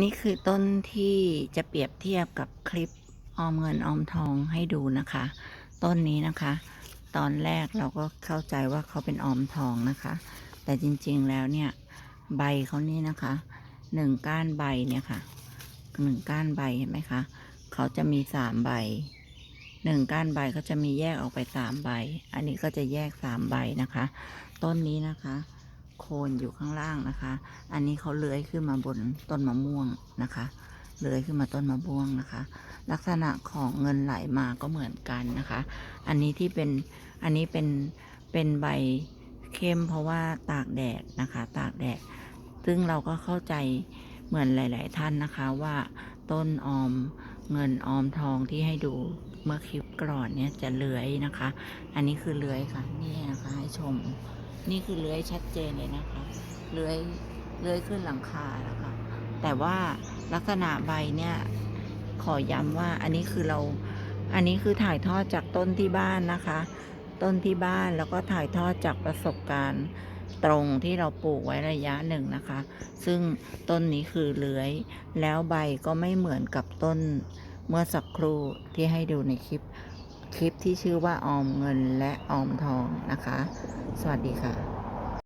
นี่คือต้นที่จะเปรียบเทียบกับคลิปออมเงินออมทองให้ดูนะคะ ต้นนี้นะคะ ตอนแรกเราก็เข้าใจว่าเขาเป็นออมทองนะคะ แต่จริงๆแล้วเนี่ยใบเขานี่นะคะหนึ่งก้านใบเนี่ยค่ะหนึ่งก้านใบเห็นไหมคะเขาจะมีสามใบหนึ่งก้านใบเขาจะมีแยกออกไปสามใบ อันนี้ก็จะแยกสามใบนะคะ ต้นนี้นะคะ โคนอยู่ข้างล่างนะคะ อันนี้เขาเลื้อยขึ้นมาบนต้นมะม่วงนะคะ เลื้อยขึ้นมาต้นมะม่วงนะคะ ลักษณะของเงินไหลมาก็เหมือนกันนะคะ อันนี้ที่เป็น อันนี้เป็น เป็นใบเข้มเพราะว่าตากแดดนะคะ ตากแดด ซึ่งเราก็เข้าใจเหมือนหลาย ๆ ท่านนะคะว่าต้นออมเงินออมทองที่ให้ดู เมื่อคลิปก่อนเนี่ยจะเลื้อยนะคะ อันนี้คือเลื้อยค่ะนี่นะคะให้ชม นี่คือเลื้อยชัดเจนเลยนะคะเลื้อยเลื้อยขึ้นหลังคาแล้วค่ะแต่ว่าลักษณะใบเนี่ยขอย้ำว่าอันนี้คือเราอันนี้คือถ่ายทอดจากต้นที่บ้านนะคะ ต้นที่บ้านแล้วก็ถ่ายทอดจากประสบการณ์ตรงที่เราปลูกไว้ระยะหนึ่งนะคะ ซึ่งต้นนี้คือเลื้อย แล้วใบก็ไม่เหมือนกับต้น เมื่อสักครู่ที่ให้ดูในคลิป คลิปที่ชื่อว่าออมเงินและออมทองนะคะ สวัสดีค่ะ